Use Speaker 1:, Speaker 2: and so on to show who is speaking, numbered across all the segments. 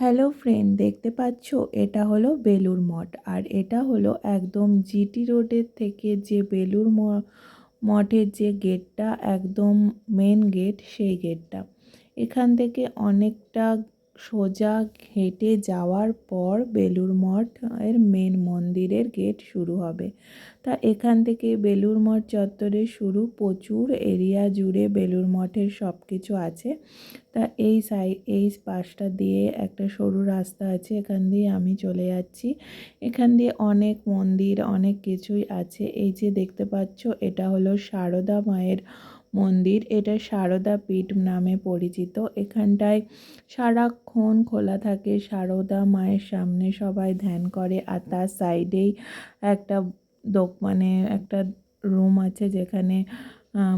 Speaker 1: Hello friend, দেখতে পাচ্ছ? এটা হলো বেলুর মঠ। আর এটা হলো একদম জিটি রোডের থেকে যে বেলুর মঠের যে গেটটা, একদম মেন গেট সেই গেটটা। এখান থেকে অনেকটা সোজা হেঁটে যাওয়ার পর বেলুর মঠ এর মেন মন্দিরের গেট শুরু হবে। তা এখান থেকে বেলুর মঠ চত্বরে শুরু, প্রচুর এরিয়া জুড়ে বেলুর মঠের সব কিছু আছে। তা এই সাই, এই পাশটা দিয়ে একটা সরু রাস্তা আছে, এখান দিয়ে আমি চলে যাচ্ছি। এখান দিয়ে অনেক মন্দির, অনেক কিছুই আছে। এই যে দেখতে পাচ্ছ, এটা হলো সারদা মায়ের মন্দির। এটা সারদা পীঠ নামে পরিচিত। এখানটায় সারাক্ষণ খোলা থাকে। সারদা মায়ের সামনে সবাই ধ্যান করে আর তার সাইডেই একটা দোক মানে একটা রুম আছে যেখানে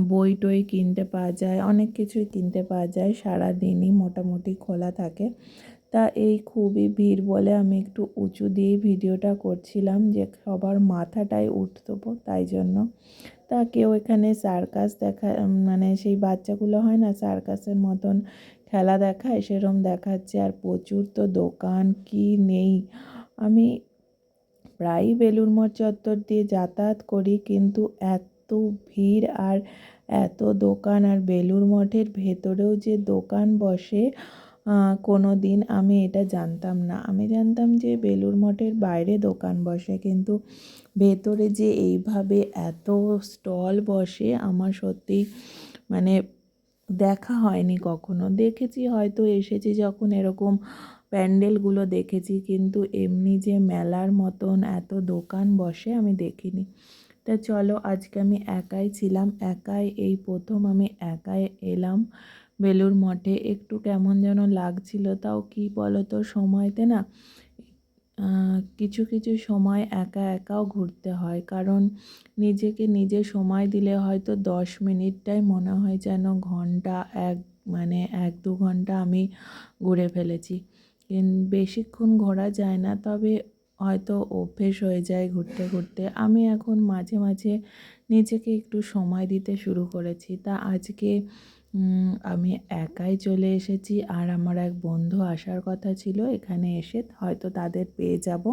Speaker 1: বই টই কিনতে পাওয়া যায়, অনেক কিছুই কিনতে পাওয়া যায়। সারা দিনই মোটামুটি খোলা থাকে। তা এই খুবই ভিড় বলে আমি একটু উঁচু দিয়েই ভিডিওটা করছিলাম যে সবার মাথাটাই উঠতবো তাই জন্য। তা কেউ এখানে সার্কাস দেখা মানে সেই বাচ্চাগুলো হয় না সার্কাসের মতন খেলা দেখায় সেরম দেখাচ্ছে আর প্রচুর তো দোকান, কি নেই। আমি প্রায়ই বেলুড় মঠ চত্বর দিয়ে যাতায়াত করি কিন্তু এত ভিড় আর এত দোকান আর বেলুড় মঠের ভেতরেও যে দোকান বসে কোনো দিন আমি এটা জানতাম না। আমি জানতাম যে বেলুড় মঠের বাইরে দোকান বসে, কিন্তু ভেতরে যে এইভাবে এত স্টল বসে আমার সত্যি মানে দেখা হয়নি কখনো। দেখেছি, হয়তো এসেছি যখন এরকম প্যান্ডেলগুলো দেখেছি, কিন্তু এমনি যে মেলার মতন এত দোকান বসে আমি দেখিনি। তা চলো, আজকে আমি একাই ছিলাম, একাই এই প্রথম আমি একাই এলাম। বেলুর মঠে একটু কেমন যেন লাগছিল, তাও কি বলো তো সময়তে না কিছু কিছু সময় একা একাও ঘুরতে হয়। কারণ নিজেকে নিজে সময় দিলে হয়তো দশ মিনিটটাই মনে হয় যেন ঘণ্টা এক মানে এক দু ঘণ্টা আমি ঘুরে ফেলেছি। বেশিক্ষণ ঘোরা যায় না, তবে হয়তো অভ্যেস হয়ে যায় ঘুরতে ঘুরতে। আমি এখন মাঝে মাঝে নিজেকে একটু সময় দিতে শুরু করেছি। তা আজকে আমি একাই চলে এসেছি আর আমার এক বন্ধু আসার কথা ছিল, এখানে এসে হয়তো তাদের পেয়ে যাব।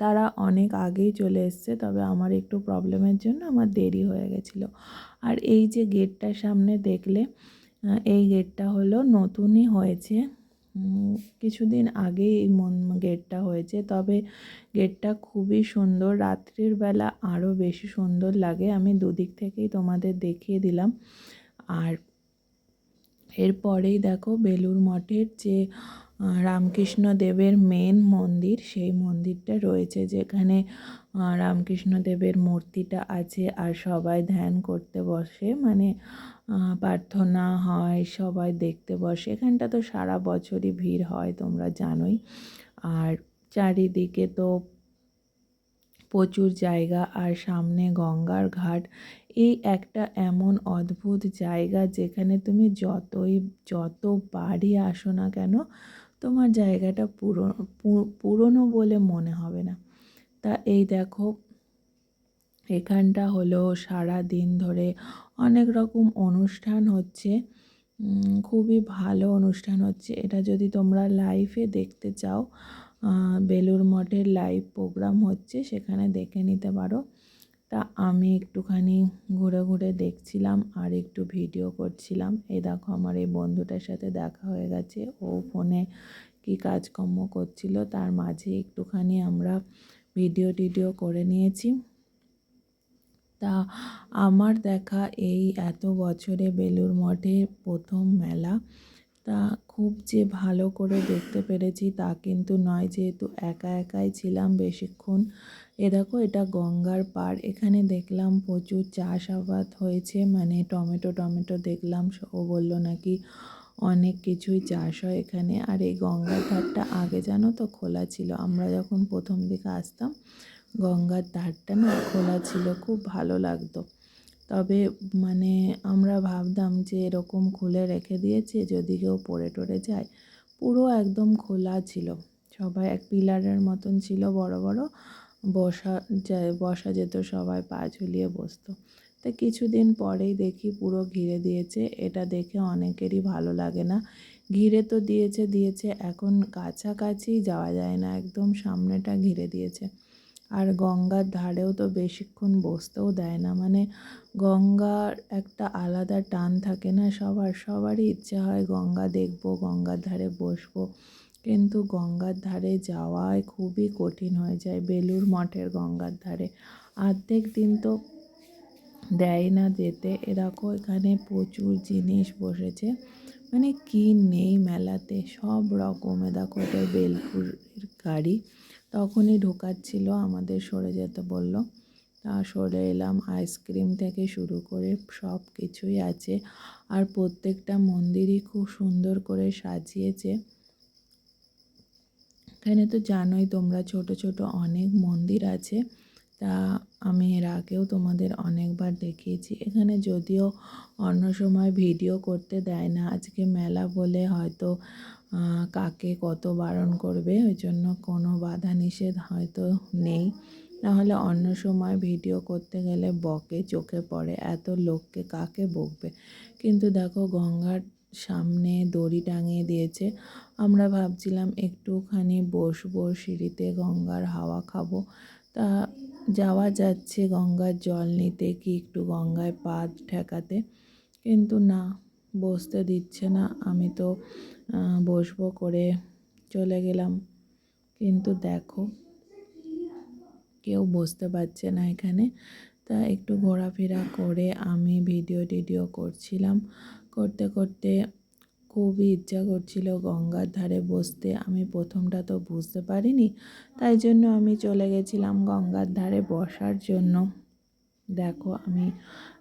Speaker 1: তারা অনেক আগেই চলে এসছে, তবে আমার একটু প্রবলেমের জন্য আমার দেরি হয়ে গেছিল। আর এই যে গেটটার সামনে দেখলে এই গেটটা হলো নতুনই হয়েছে। কিছুদিন আগেই এই গেটটা হয়েছে, তবে গেটটা খুবই সুন্দর, রাত্রির বেলা আরও বেশি সুন্দর লাগে। আমি দুদিক থেকেই তোমাদের দেখিয়ে দিলাম। আর এরপরেই দেখো বেলুর মঠের যে রামকৃষ্ণ দেবের মেন মন্দির, সেই মন্দিরটা রয়েছে যেখানে রামকৃষ্ণ দেবের মূর্তিটা আছে আর সবাই ধ্যান করতে বসে। মানে প্রার্থনা হয়, সবাই দেখতে বসে। এখানটা তো সারা বছরই ভিড় হয়, তোমরা জানোই। আর চারিদিকে তো প্রচুর জায়গা আর সামনে গঙ্গার ঘাট। এই একটা এমন অদ্ভুত জায়গা যেখানে তুমি যতই, যত যতবারই আসো না কেন, তোমার জায়গাটা পুরো পুরনো বলে মনে হবে না। তা এই দেখো, এখানটা হলো সারা দিন ধরে অনেক রকম অনুষ্ঠান হচ্ছে। খুবই ভালো অনুষ্ঠান হচ্ছে। এটা যদি তোমরা লাইভে দেখতে চাও বেলুর মঠের লাইভ প্রোগ্রাম হচ্ছে, সেখানে দেখে নিতে পারো। তা আমি একটুখানি ঘুরে ঘুরে দেখছিলাম আর একটু ভিডিও করছিলাম। এই দেখো আমার এই বন্ধুটার সাথে দেখা হয়ে গেছে। ও ফোনে কি কাজকর্ম করছিল, তার মাঝে একটুখানি আমরা ভিডিও টিডিও করে নিয়েছি। তা আমার দেখা এই এত বছরে বেলুর মঠে প্রথম মেলা। তা খুব যে ভালো করে দেখতে পেরেছি তা কিন্তু নয়, যেহেতু একা একাই ছিলাম বেশিক্ষণ। এ দেখো, এটা গঙ্গার পাড়। এখানে দেখলাম প্রচুর চাষাবাদ হয়েছে মানে টমেটো টমেটো দেখলাম ও বলল নাকি অনেক কিছুই চাষ হয় এখানে। আর এই গঙ্গার ধারটা আগে জানো তো খোলা ছিল। আমরা যখন প্রথম দিকে আসতাম, গঙ্গার ধারটা না খোলা ছিল, খুব ভালো লাগতো। তবে মানে আমরা ভাবতাম যে এরকম খুলে রেখে দিয়েছে, যদি কেউ পড়ে টরে যায়, পুরো একদম খোলা ছিল। সবাই এক পিলারের মতন ছিল, বড় বড়। বসা বসা যেত সবাই, পা ঝুলিয়ে বসতো। তা কিছুদিন পরেই দেখি পুরো ঘিরে দিয়েছে। এটা দেখে অনেকেরই ভালো লাগে না। ঘিরে তো দিয়েছে দিয়েছে। এখন কাছাকাছি যাওয়া যায় না। একদম সামনেটা ঘিরে দিয়েছে। আর গঙ্গার ধারেও তো বেশিক্ষণ বসতেও দেয় না। মানে গঙ্গার একটা আলাদা টান থাকে না সবার, সবারই ইচ্ছে হয় গঙ্গা দেখব, গঙ্গার ধারে বসবো। কিন্তু গঙ্গার ধারে যাওয়ায় খুবই কঠিন হয়ে যায় বেলুর মঠের গঙ্গার ধারে। অর্ধেক দিন তো দেয় না যেতে। এরকম এখানে প্রচুর জিনিস বসেছে। মানে কি নেই মেলাতে, সব রকম। দেখো এটা বেলপুরের গাড়ি। তখনই ঢোকাচ্ছিল আমাদের সরে যেতে বলল। তা সরে এলাম, আইসক্রিম থেকে শুরু করে সব কিছুই আছে। আর প্রত্যেকটা মন্দিরই খুব সুন্দর করে সাজিয়েছে। এখানে তো জানোই তোমরা, ছোট ছোট অনেক মন্দির আছে। তা আমি এর আগেও তোমাদের অনেকবার দেখিয়েছি। এখানে যদিও অন্য সময় ভিডিও করতে দেয় না, আজকে মেলা বলে হয়তো কাকে কত বারণ করবে, ওই জন্য কোনো বাধা নিষেধ হয়তো নেই। নাহলে অন্য সময় ভিডিও করতে গেলে বকে, চোখে পড়ে, এত লোককে কাকে বকবে? কিন্তু দেখো, গঙ্গার সামনে দড়ি টাঙিয়ে দিয়েছে। আমরা ভাবছিলাম একটুখানি বসবো সিঁড়িতে, গঙ্গার হাওয়া খাব। তা যাওয়া যাচ্ছে গঙ্গার জল নিতে কি একটু গঙ্গায় পা ঠেকাতে? কিন্তু না, বসতে দিচ্ছে না। আমি তো বসবো করে চলে গেলাম। কিন্তু দেখো, কেউ বসতে পারছে না এখানে। তা একটু ঘোরাফেরা করে আমি ভিডিও টিডিও করছিলাম। করতে করতে খুবই ইচ্ছা করছিল গঙ্গার ধারে বসতে। আমি প্রথমটা তো বুঝতে পারিনি, তাই জন্য আমি চলে গেছিলাম গঙ্গার ধারে বসার জন্য। দেখো, আমি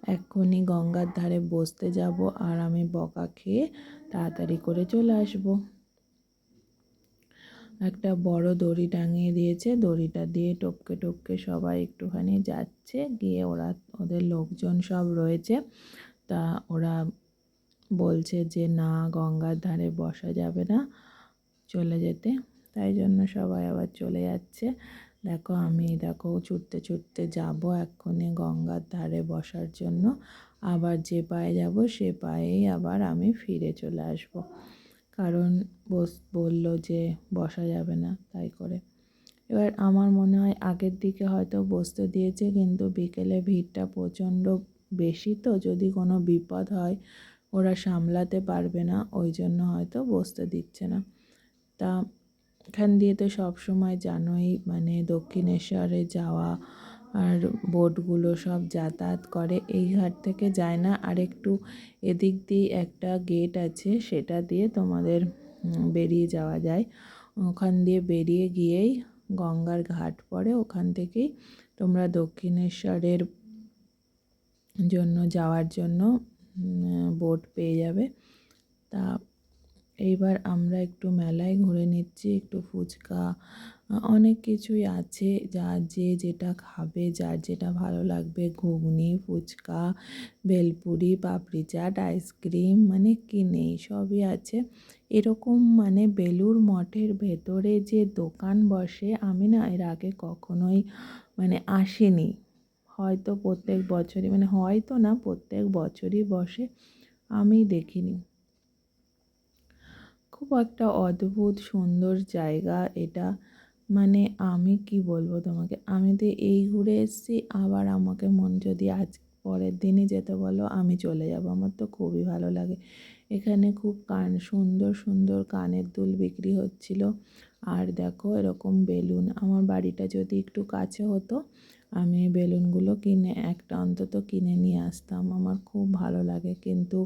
Speaker 1: এক্ষুনি গঙ্গার ধারে বসতে যাব আর আমি বকা খেয়ে তাড়াতাড়ি করে চলে আসব। একটা বড় দড়ি টাঙিয়ে দিয়েছে, দড়িটা দিয়ে টপকে টপকে সবাই একটুখানি যাচ্ছে। গিয়ে ওরা, ওদের লোকজন সব রয়েছে। তা ওরা বলছে যে, না, গঙ্গার ধারে বসা যাবে না চলে যেতে। তাই জন্য সবাই আবার চলে যাচ্ছে। দেখো আমি, দেখো ছুটতে ছুটতে যাব এক্ষুনি গঙ্গার ধারে বসার জন্য। আবার যে পায়ে যাব, সে পায়েই আবার আমি ফিরে চলে আসব। কারণ বস, বলল যে, বসা যাবে না। তাই করে। এবার আমার মনে হয় আগের দিকে হয়তো বসতে দিয়েছে, কিন্তু বিকেলে ভিড়টা প্রচণ্ড বেশি। তো যদি কোনো বিপদ হয় ওরা সামলাতে পারবে না, ওই জন্য হয়তো বসতে দিচ্ছে না। তা এখান দিয়ে তো সব সময় জানোই মানে দক্ষিণেশ্বরে যাওয়া আর বোটগুলো সব যাতায়াত করে, এই ঘাট থেকে যায় না। আর একটু এদিক দিয়ে একটা গেট আছে, সেটা দিয়ে তোমাদের বেরিয়ে যাওয়া যায়। ওখান দিয়ে বেরিয়ে গিয়েই গঙ্গার ঘাট পড়ে, ওখান থেকেই তোমরা দক্ষিণেশ্বরের জন্য, যাওয়ার জন্য বোট পেয়ে যাবে। তা এইবার আমরা একটু মেলায় ঘুরে নিচ্ছি, একটু ফুচকা, অনেক কিছুই আছে। যার যে যেটা খাবে, যার যেটা ভালো লাগবে, ঘুগনি, ফুচকা, ভেলপুরি, পাপড়ি চাট, আইসক্রিম মানে কি নেই, সবই আছে। এরকম মানে বেলুর মঠের ভেতরে যে দোকান বসে, আমি না এর আগে কখনোই মানে আসিনি। হয়তো প্রত্যেক বছরই মানে হয়তো না, প্রত্যেক বছরই বসে আমি দেখিনি। খুব একটা অদ্ভুত, সুন্দর জায়গা এটা। মানে আমি কি বলব তোমাকে? আমি তো এই ঘুরে এসেছি, আবার আমাকে মন যদি আজ পরের দিনই যেতে বলো, আমি চলে যাব। আমার তো খুবই ভালো লাগে। এখানে খুব কান, সুন্দর সুন্দর কানের দুল বিক্রি হচ্ছিল। আর দেখো এরকম বেলুন। আমার বাড়িটা যদি একটু কাছে হতো আমি বেলুনগুলো কিনে একটা অন্তত কিনে নিয়ে আসতাম। আমার খুব ভালো লাগে, কিন্তু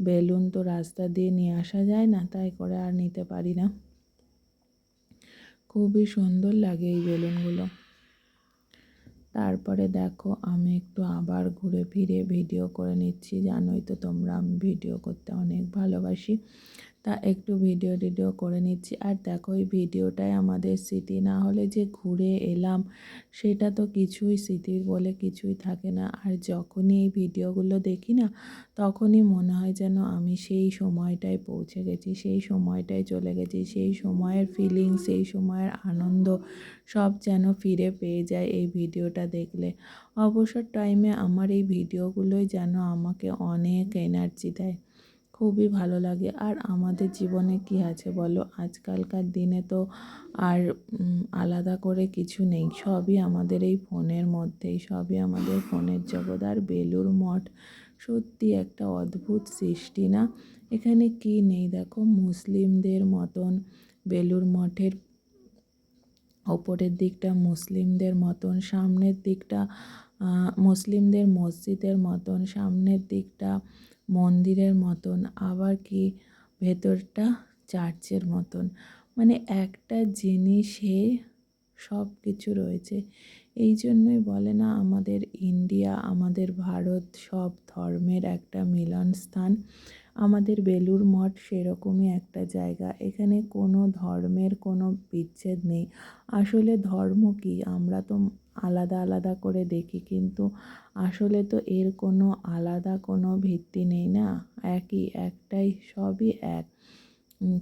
Speaker 1: বেলুন তো রাস্তা দিয়ে নিয়ে আসা যায় না, তাই করে আর নিতে পারি না। খুবই সুন্দর লাগে এই বেলুনগুলো। তারপরে দেখো, আমি একটু আবার ঘুরে ফিরে ভিডিও করে নিচ্ছি। জানোই তো তোমরা, আমি ভিডিও করতে অনেক ভালোবাসি। তা একটু ভিডিও টিডিও করে নিচ্ছি। আর দেখো, এই ভিডিওটাই আমাদের স্মৃতি। না হলে যে ঘুরে এলাম, সেটা তো কিছুই স্মৃতির বলে কিছুই থাকে না। আর যখনই এই ভিডিওগুলো দেখি না, তখনই মনে হয় যেন আমি সেই সময়টায় পৌঁছে গেছি, সেই সময়টায় চলে গেছি, সেই সময়ের ফিলিং সেই সময়ের আনন্দ সব যেন ফিরে পেয়ে যায় এই ভিডিওটা দেখলে। অবসর টাইমে আমার এই ভিডিওগুলোই যেন আমাকে অনেক এনার্জি দেয়। খুবই ভালো লাগে। আর আমাদের জীবনে কি আছে বলো? আজকালকার দিনে তো আর আলাদা করে কিছু নেই। সবই আমাদের এই ফোনের মধ্যেই, সবই আমাদের ফোনের জগৎ। আর বেলুর মঠ সত্যি একটা অদ্ভুত সৃষ্টি না? এখানে কি নেই? দেখো মুসলিমদের মতন বেলুর মঠের ওপরের দিকটা মুসলিমদের মতন, সামনের দিকটা মুসলিমদের মসজিদের মতন, সামনের দিকটা মন্দিরের মতন, আবার কি ভেতরটা চার্চের মতন? মানে একটা জিনিসে সব কিছু রয়েছে। এই জন্যই বলে না আমাদের ইন্ডিয়া, আমাদের ভারত সব ধর্মের একটা মিলন স্থান। আমাদের বেলুর মঠ সেরকমই একটা জায়গা। এখানে কোনো ধর্মের কোনো বিচ্ছেদ নেই। আসলে ধর্ম কি? আমরা তো আলাদা আলাদা করে দেখি। কিন্তু আসলে তো এর কোনো আলাদা কোনো ভিত্তি নেই না? একই, একটাই, সবই এক।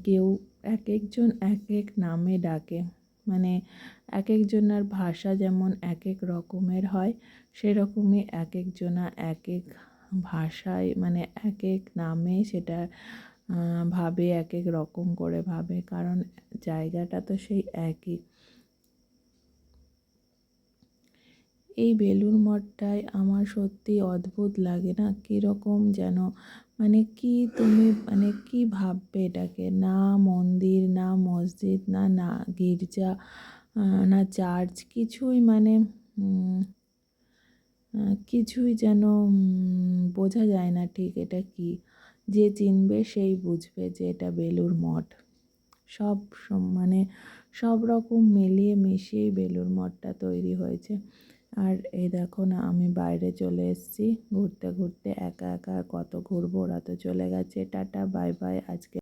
Speaker 1: কেউ এক একজন এক এক নামে ডাকে। মানে এক একজনের ভাষা যেমন এক এক রকমের হয়, সেরকমই এক একজনা এক এক ভাষায় মানে এক এক নামে সেটা ভাবে এক এক রকম করে ভাবে। কারণ জায়গাটা তো সেই একই। এই বেলুর মঠটায় আমার সত্যি অদ্ভুত লাগে না? কীরকম যেন? মানে কি তুমি মানে কি ভাববে এটাকে? না মন্দির, না মসজিদ, না না গির্জা না চার্চ, কিছুই মানে কিছুই যেন বোঝা যায় না ঠিক এটা কি? যে চিনবে সেই বুঝবে যে এটা বেলুর মঠ। সব মানে সব রকম মিলিয়ে মিশিয়েই বেলুর মঠটা তৈরি হয়েছে। আর এই দেখো না, আমি বাইরে চলে এসেছি। ঘুরতে ঘুরতে একা একা কত ঘুরবো, ওরা তো চলে গেছে। টাটা, বাই বাই। আজকে